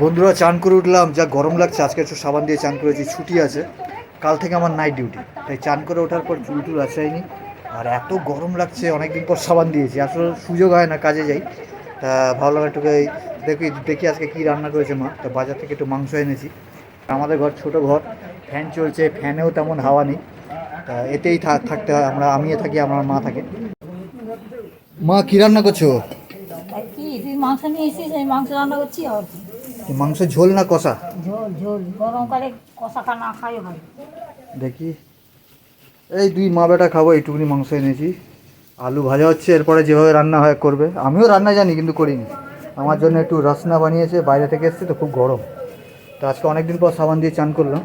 বন্ধুরা, চান করে উঠলাম। যা গরম লাগছে, আজকে একটু সাবান দিয়ে চান করেছি, ছুটি আছে। কাল থেকে আমার নাইট ডিউটি তাই চান করে ওঠার পর চুল টুল আসায়নি আর এত গরম লাগছে, অনেকদিন পর সাবান দিয়েছি। আসলে সুযোগ হয় না, কাজে যাই। তা ভাবলাম একটু এই দেখি দেখি আজকে কী রান্না করেছে মা। তা বাজার থেকে একটু মাংস এনেছি। আমাদের ঘর, ছোট ঘর। ফ্যান চলছে, ফ্যানেও তেমন হাওয়া নেই। তা এতেই থাকতে হয়। আমরা, আমিও থাকি, আমার মা থাকে। মা, কী রান্না করছ? মাংস নিয়ে এসেছিস এই মাংস রান্না করছি আর কি? মাংস ঝোল না কষা? ঝোল ঝোল। গরমকালে কষা খা না খাইও ভালো দেখি। এই দুই মা বেটা খাব এইটুকুনি মাংস এনেছি। আলু ভাজা হচ্ছে এরপরে যেভাবে রান্না হয় করবে। আমিও রান্না জানি কিন্তু করিনি। আমার জন্য একটু রসনা বানিয়েছে বাইরে থেকে এসছে তো খুব গরম। তো আজকে অনেক দিন পর সাবান দিয়ে চান করলাম।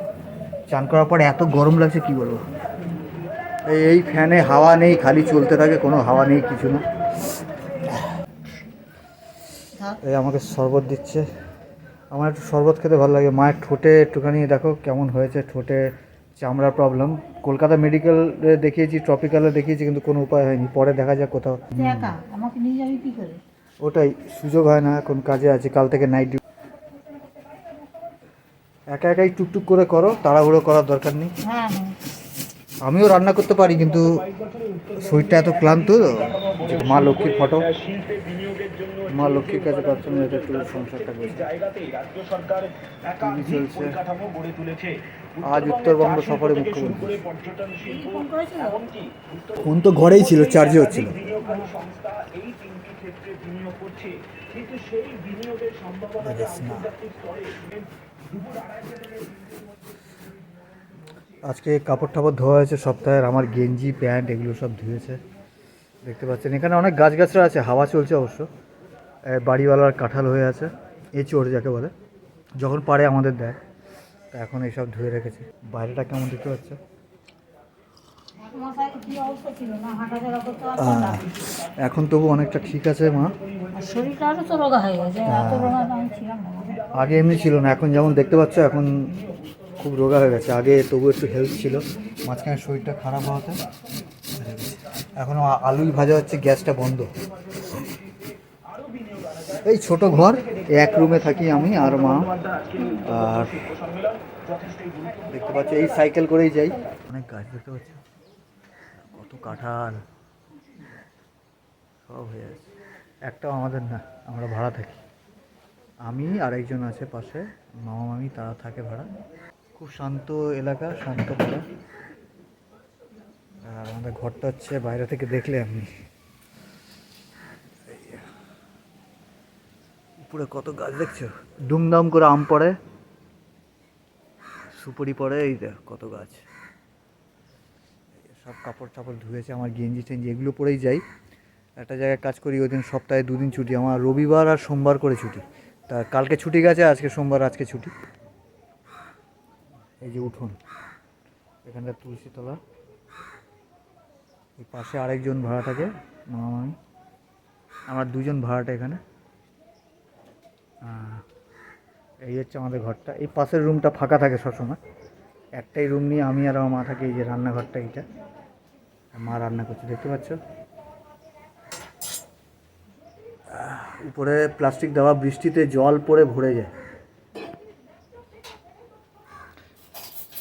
চান করার পরে এত গরম লাগছে কি বলব? এই এই ফ্যানে হাওয়া নেই খালি চলতে থাকে কোনো হাওয়া নেই কিছু না। এই আমাকে শরবত দিচ্ছে। আমার একটু শরবত খেতে ভালো লাগে। মায়ের ঠোঁটে একটুখানি দেখো কেমন হয়েছে ঠোঁটে চামড়ার প্রবলেম কলকাতা মেডিকেলে দেখিয়েছি ট্রপিক্যালে দেখিয়েছি কিন্তু কোনো উপায় হয়নি। পরে দেখা যাক কোথাও। আমাকে নিয়ে যাবি কি করে? ওটাই সুযোগ হয় না এখন কাজে আছে। কাল থেকে নাইট ডিউটি একা একাই টুকটুক করে করো তাড়াহুড়ো করার দরকার নেই। হ্যাঁ হ্যাঁ। আমিও রান্না করতে পারি, কিন্তু শরীরটা এত ক্লান্ত, তো মা লক্ষ্মীর ফটো মা লক্ষ্মীর কাছে একটু সংসারটা চলছে। আজ উত্তরবঙ্গ সফরে মুখ্যমন্ত্রী। ফোন তো ঘরেই ছিল চার্জে হচ্ছিল। আজকে কাপড় টাপড় ধোয়া হয়েছে সপ্তাহের আমার গেঞ্জি প্যান্ট এগুলো সব ধুয়েছে। দেখতে পাচ্ছেন এখানে অনেক গাছগাছরা আছে হাওয়া চলছে অবশ্য। বাড়িওয়ালার কাঁঠাল হয়ে আছে এঁচোড় যাকে বলে যখন পারে আমাদের দেয়। তা এখন এইসব ধুয়ে রেখেছে। বাইরেটা কেমন দেখতে পাচ্ছে? এখন তবু অনেকটা ঠিক আছে মা। আগে এমনি ছিল না এখন যেমন দেখতে পাচ্ছ এখন খুব রোগা হয়ে গেছে। আগে তবু একটু হেলথ ছিল। মাঝখানে শরীরটা খারাপ হওয়াতে এখন আলুই ভাজা হচ্ছে, গ্যাসটা বন্ধ। এই ছোট ঘর এক রুমে থাকি আমি আর মা। আর দেখতে পাচ্ছ, এই সাইকেল করেই যাই। অনেক গাছ দেখতে পাচ্ছ। কত কাঁঠাল। সব হয়ে আছে। একটাও আমাদের না, আমরা ভাড়া থাকি। আমি আর একজন আছে পাশে মামা মামি তারা থাকে ভাড়া। খুব শান্ত এলাকা, শান্ত পাড়া। আর আমাদের ঘরটা হচ্ছে বাইরে থেকে দেখলে আপনি উপরে কত গাছ দেখছ? দুমদাম করে আম পড়ে। সুপুরি পড়ে, এই কত গাছ। সব কাপড় চাপড় ধুয়েছে, আমার গেঞ্জি টেঞ্জি, এগুলো পরেই যাই। একটা জায়গায় কাজ করি, ওই দিন সপ্তাহে দুদিন ছুটি। আমার রবিবার আর সোমবার করে ছুটি। তা কালকে ছুটি গেছে, আজকে সোমবার, আজকে ছুটি। এই যে উঠোন, এখানটা তুলসীতলা। এই পাশে আরেকজন ভাড়া থাকে মামা মামি আমরা দুজন ভাড়াটা এখানে। এই হচ্ছে আমাদের ঘরটা। এই পাশের রুমটা ফাঁকা থাকে সবসময়। একটাই রুম নিয়ে আমি আর আমার মা থাকি, এই যে রান্নাঘরটা এইটা। মা রান্না করছে, দেখতে পাচ্ছ? উপরে প্লাস্টিক দেওয়া, বৃষ্টিতে জল পড়ে ভরে যায়।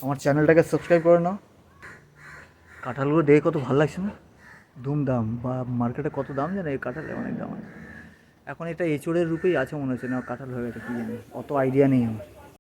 আমার চ্যানেলটাকে সাবস্ক্রাইব করে নাও। কাঁঠালগুলো দেখে কত ভালো লাগছে না? ধুমধাম, বা মার্কেটে কত দাম জানে? এই কাঁঠালের অনেক দাম আছে। এখন এটা এঁচড়ের রূপেই আছে মনে হচ্ছে, না কাঁঠাল হয়ে গেছে, কী জানি। অত আইডিয়া নেই আমার।